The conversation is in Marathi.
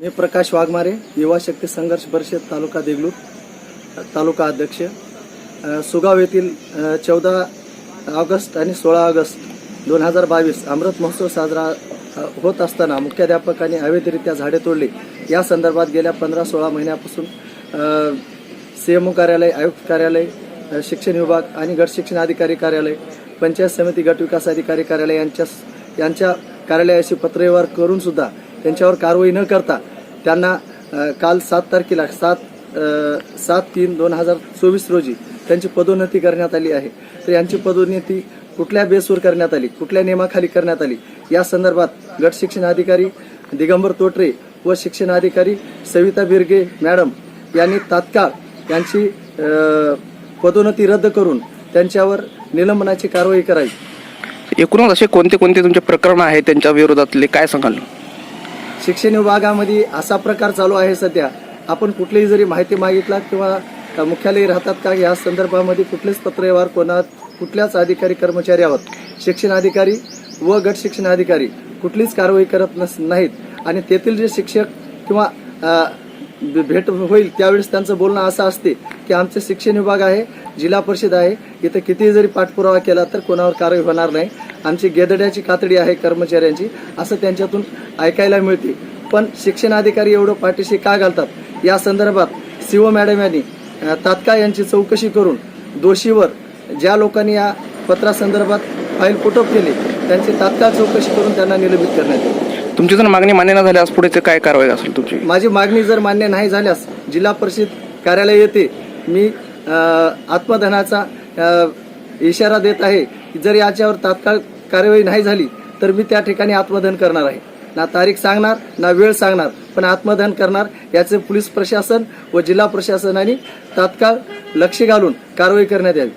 मी प्रकाश वाघमारे युवा शक्ती संघर्ष परिषद तालुका देगलूर तालुका अध्यक्ष. सुगाव येथील चौदा ऑगस्ट आणि सोळा ऑगस्ट दोन हजार बावीस अमृत महोत्सव साजरा होत असताना मुख्याध्यापकांनी अवैधरित्या झाडे तोडली. या संदर्भात गेल्या पंधरा सोळा महिन्यापासून सी एम ओ कार्यालय आयुक्त कार्यालय शिक्षण विभाग आणि गट शिक्षण अधिकारी कार्यालय पंचायत समिती गट विकास अधिकारी कार्यालय यांच्या यांच्या कार्यालयाशी पत्रव्यवहार करूनसुद्धा त्यांच्यावर कारवाई न करता त्यांना काल सात तारखेला सात सात तीन दोन हजार चोवीस रोजी त्यांची पदोन्नती करण्यात आली आहे. तर यांची पदोन्नती कुठल्या बेसवर करण्यात आली? कुठल्या नियमाखाली करण्यात आली? या संदर्भात गट शिक्षण अधिकारी दिगंबर तोटरे व शिक्षण अधिकारी सविता बिरगे मॅडम यांनी तात्काळ यांची पदोन्नती रद्द करून त्यांच्यावर निलंबनाची कारवाई करावी. एकूणच असे कोणते कोणते तुमचे प्रकरण आहे त्यांच्या विरोधातले? काय सांगाल? शिक्षण विभागामध्ये असा प्रकार चालू आहे सध्या. आपण कुठलीही जरी माहिती मागितला किंवा मुख्यालय राहतात का या संदर्भामध्ये कुठलेच पत्रव्यवहार कोणा कुठल्याच अधिकारी कर्मचारी आहोत. शिक्षण अधिकारी व गट शिक्षण अधिकारी कुठलीच कारवाई करत नस नाहीत. आणि तेथील जे शिक्षक किंवा भेट होईल त्यावेळेस त्यांचं बोलणं असं असते की आमचे शिक्षण विभाग आहे जिल्हा परिषद आहे इथं कितीही जरी पाठपुरावा केला तर कोणावर कारवाई होणार नाही. आमची गेदड्याची कातडी आहे कर्मचाऱ्यांची असं त्यांच्यातून ऐकायला मिळते. पण शिक्षण अधिकारी एवढं पाठीशी का घालतात? या संदर्भात सीओ मॅडम यांनी तात्काळ यांची चौकशी करून दोषीवर ज्या लोकांनी या पत्रासंदर्भात फाईल पुटअप केली त्यांची तात्काळ चौकशी करून त्यांना निलंबित करण्यात येईल. तुमची जर मागणी मान्य न झाल्यास पुढे काय कारवाई असेल तुमची? माझी मागणी जर मान्य नाही झाल्यास जिल्हा परिषद कार्यालय येथे मी आत्मदहनाचा आत्मधनाचा इशारा देत आहे जर याच्यावर तात्काळ कार्यवाही नाही झाली तर मी त्या ठिकाणी आत्मधन करणार आहे. ना तारीख सांगणार ना वेळ सांगणार पण आत्मधन करणार याचे पोलीस प्रशासन व जिल्हा प्रशासनाने तात्काळ लक्ष घालून कारवाई करण्यात यावी.